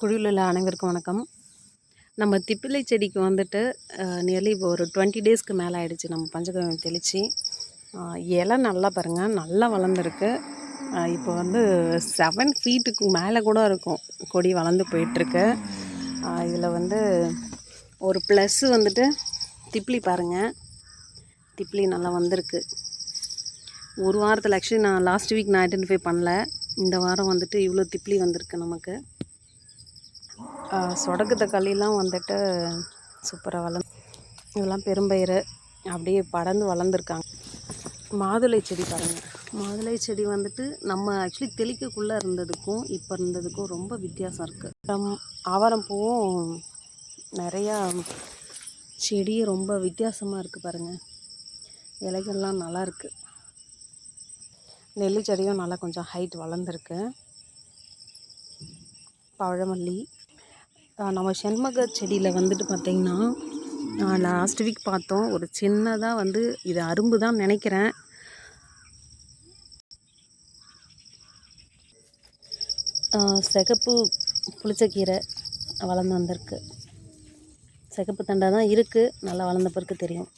குழுவில் உள்ள அனைவருக்கும் வணக்கம். நம்ம திப்பிலை செடிக்கு வந்துட்டு நியர்லி இப்போ ஒரு டுவெண்ட்டி டேஸ்க்கு மேலே ஆகிடுச்சு நம்ம பஞ்சகவியம் தெளித்து இலை நல்லா பாருங்கள் நல்லா வளர்ந்துருக்கு. இப்போ வந்து செவன் ஃபீட்டுக்கு மேலே கூட இருக்கும் கொடி வளர்ந்து போயிட்டுருக்கு. இதில் வந்து ஒரு ப்ளஸ்ஸு வந்துட்டு திப்ளி பாருங்கள் திப்ளி நல்லா வந்திருக்கு. ஒரு வாரத்தில் ஆக்சுவலி நான் லாஸ்ட் வீக் நான் ஐடென்டிஃபை பண்ணல. இந்த வாரம் வந்துட்டு இவ்வளோ திப்ளி வந்திருக்கு நமக்கு. சொடக்கு தக்காளிலாம் வந்துட்டு சூப்பராக வளர்ந்து இதெல்லாம் பெரும்பயிறு அப்படியே படர்ந்து வளர்ந்துருக்காங்க. மாதுளை செடி பாருங்கள் மாதுளை செடி வந்துட்டு நம்ம ஆக்சுவலி தெளிக்கக்குள்ளே இருந்ததுக்கும் இப்போ இருந்ததுக்கும் ரொம்ப வித்தியாசம் இருக்குது அப்புறம் ஆவாரம் பூவும் நிறையா செடி ரொம்ப வித்தியாசமாக இருக்குது பாருங்கள் இலைகள்லாம் நல்லா இருக்குது நெல்லி செடியும் நல்லா கொஞ்சம் ஹைட் வளர்ந்துருக்கு. பழமல்லி. நம்ம செண்மக செடியில் வந்துட்டு பார்த்திங்கன்னா லாஸ்ட் வீக் பார்த்தோம். ஒரு சின்னதாக வந்து இது அரும்பு தான் நினைக்கிறேன். சிகப்பு புளிச்சக்கீரை வளர்ந்து வந்திருக்கு. சிகப்பு தண்டாக தான் இருக்குது நல்லா வளர்ந்த பிறகு தெரியும்.